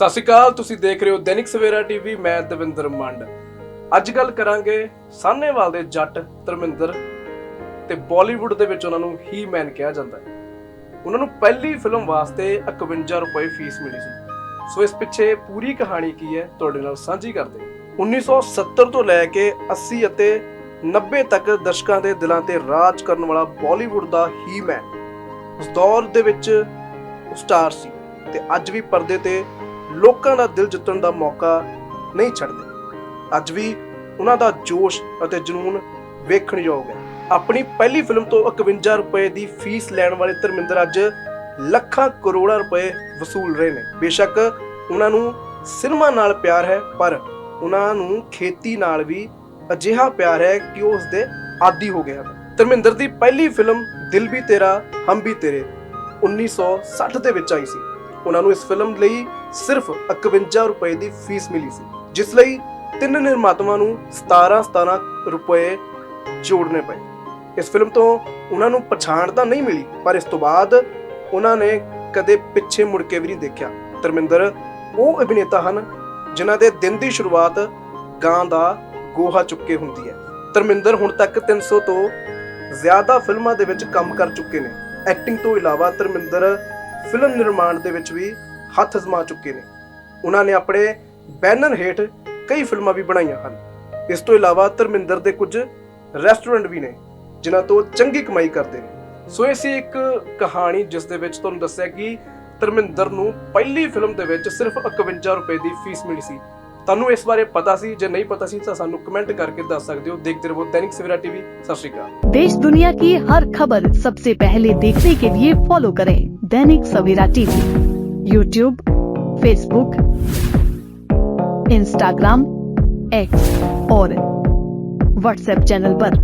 ਸਤਿ ਸ਼੍ਰੀ ਅਕਾਲ, ਤੁਸੀਂ ਦੇਖ ਰਹੇ ਹੋ ਦੈਨਿਕ ਸਵੇਰਾ ਟੀਵੀ, ਮੈਂ ਦਵਿੰਦਰ ਮੰਡ। ਅੱਜ ਗੱਲ ਕਰਾਂਗੇ ਸਾਹਨੇਵਾਲ ਦੇ ਜੱਟ ਧਰਮਿੰਦਰ ਤੇ ਬਾਲੀਵੁੱਡ ਦੇ ਵਿੱਚ ਉਹਨਾਂ ਨੂੰ ਹੀ ਮੈਨ ਕਿਹਾ ਜਾਂਦਾ ਹੈ। ਉਹਨਾਂ ਨੂੰ ਪਹਿਲੀ ਫਿਲਮ ਵਾਸਤੇ 51 ਰੁਪਏ ਫੀਸ ਮਿਲੀ ਸੀ। ਸੋ ਇਸ ਪਿੱਛੇ ਪੂਰੀ ਕਹਾਣੀ ਕੀ ਹੈ, ਤੁਹਾਡੇ ਨਾਲ ਸਾਂਝੀ ਕਰਦੇ ਹਾਂ। 1970 ਤੋਂ ਲੈ ਕੇ 80 ਅਤੇ 90 ਤੱਕ ਦਰਸ਼ਕਾਂ ਦੇ ਦਿਲਾਂ ਤੇ ਰਾਜ ਕਰਨ ਵਾਲਾ ਬਾਲੀਵੁੱਡ ਦਾ ਹੀ ਮੈਨ ਉਸ ਦੌਰ ਦੇ ਵਿੱਚ ਸਟਾਰ ਸੀ ਤੇ ਅੱਜ ਵੀ ਪਰਦੇ ਤੇ ਲੋਕਾਂ ਦਾ ਦਿਲ ਜਿੱਤਣ ਦਾ ਮੌਕਾ ਨਹੀਂ ਛੱਡਦੇ। ਅੱਜ ਵੀ ਉਹਨਾਂ ਦਾ ਜੋਸ਼ ਅਤੇ ਜਨੂਨ ਵੇਖਣਯੋਗ ਹੈ। ਆਪਣੀ ਪਹਿਲੀ ਫਿਲਮ ਤੋਂ 51 ਰੁਪਏ ਦੀ ਫੀਸ ਲੈਣ ਵਾਲੇ ਧਰਮਿੰਦਰ ਅੱਜ ਲੱਖਾਂ ਕਰੋੜਾਂ ਰੁਪਏ ਵਸੂਲ ਰਹੇ ਨੇ। ਬੇਸ਼ੱਕ ਉਹਨਾਂ ਨੂੰ ਸਿਨੇਮਾ ਨਾਲ ਪਿਆਰ ਹੈ, ਪਰ ਉਹਨਾਂ ਨੂੰ ਖੇਤੀ ਨਾਲ ਵੀ ਅਜਿਹਾ ਪਿਆਰ ਹੈ ਕਿ ਉਹ ਉਸਦੇ ਆਦੀ ਹੋ ਗਏ ਹਨ। ਧਰਮਿੰਦਰ ਦੀ ਪਹਿਲੀ ਫਿਲਮ ਦਿਲ ਵੀ ਤੇਰਾ, ਹਮ ਵੀ ਤੇਰੇ 1960 ਦੇ ਵਿੱਚ ਆਈ ਸੀ। ਉਹਨਾਂ ਨੂੰ ਇਸ ਫਿਲਮ ਲਈ ਸਿਰਫ 51 ਰੁਪਏ ਦੀ ਫੀਸ ਮਿਲੀ ਸੀ, ਜਿਸ ਲਈ ਤਿੰਨ ਨਿਰਮਾਤਾਵਾਂ ਨੂੰ 17 17 ਰੁਪਏ ਜੋੜਨੇ ਪਏ। ਇਸ ਫਿਲਮ ਤੋਂ ਉਹਨਾਂ ਨੂੰ ਪਛਾਣ ਤਾਂ ਨਹੀਂ ਮਿਲੀ, ਪਰ ਇਸ ਤੋਂ ਬਾਅਦ ਉਹਨਾਂ ਨੇ ਕਦੇ ਪਿੱਛੇ ਮੁੜ ਕੇ ਵੀ ਨਹੀਂ ਦੇਖਿਆ। ਧਰਮਿੰਦਰ, ਉਹ ਅਭਿਨੇਤਾ ਹਨ ਜਿਨ੍ਹਾਂ ਦੇ ਦਿਨ ਦੀ ਸ਼ੁਰੂਆਤ ਗਾਂ ਦਾ ਗੋਹਾ ਚੁੱਕੇ ਹੁੰਦੀ ਹੈ। ਧਰਮਿੰਦਰ ਹੁਣ ਤੱਕ 300 ਤੋਂ ਜ਼ਿਆਦਾ ਫਿਲਮਾਂ ਦੇ ਵਿੱਚ ਕੰਮ ਕਰ ਚੁੱਕੇ ਨੇ। ਐਕਟਿੰਗ ਤੋਂ ਇਲਾਵਾ ਧਰਮਿੰਦਰ ਫਿਲਮ ਨਿਰਮਾਣ ਦੇ ਵਿੱਚ ਵੀ ਹੱਥ ਅਜ਼ਮਾ ਚੁੱਕੇ ਨੇ। ਉਹਨਾਂ ਨੇ ਆਪਣੇ ਬੈਨਰ ਹੇਠ ਕਈ ਫਿਲਮਾਂ ਵੀ ਬਣਾਈਆਂ ਹਨ। ਇਸ ਤੋਂ ਇਲਾਵਾ ਧਰਮਿੰਦਰ ਦੇ ਕੁਝ ਰੈਸਟੋਰੈਂਟ ਵੀ ਨੇ, ਜਿਨ੍ਹਾਂ ਤੋਂ ਚੰਗੀ ਕਮਾਈ ਕਰਦੇ ਨੇ। ਸੋ ਇਹ ਸੀ ਇੱਕ ਕਹਾਣੀ ਜਿਸ ਦੇ ਵਿੱਚ ਤੁਹਾਨੂੰ ਦੱਸਿਆ ਕਿ ਧਰਮਿੰਦਰ ਨੂੰ ਪਹਿਲੀ ਫਿਲਮ ਦੇ ਵਿੱਚ ਸਿਰਫ 51 ਰੁਪਏ ਦੀ ਫੀਸ ਮਿਲੀ ਸੀ। ਤੁਹਾਨੂੰ ਇਸ ਬਾਰੇ ਪਤਾ ਸੀ ਜੇ ਨਹੀਂ ਪਤਾ ਸੀ ਤਾਂ ਸਾਨੂੰ ਕਮੈਂਟ ਕਰਕੇ ਦੱਸ ਸਕਦੇ ਹੋ ਦੇਖਦੇ ਰਹੋ ਦੈਨਿਕ ਸਵੇਰਾ ਟੀਵੀ ਸਤਿ ਸ਼੍ਰੀ ਅਕਾਲ देश दुनिया की हर खबर सबसे पहले देखने के लिए फॉलो करें Dainik Savera TV YouTube Facebook Instagram X और व्हाट्सएप चैनल पर।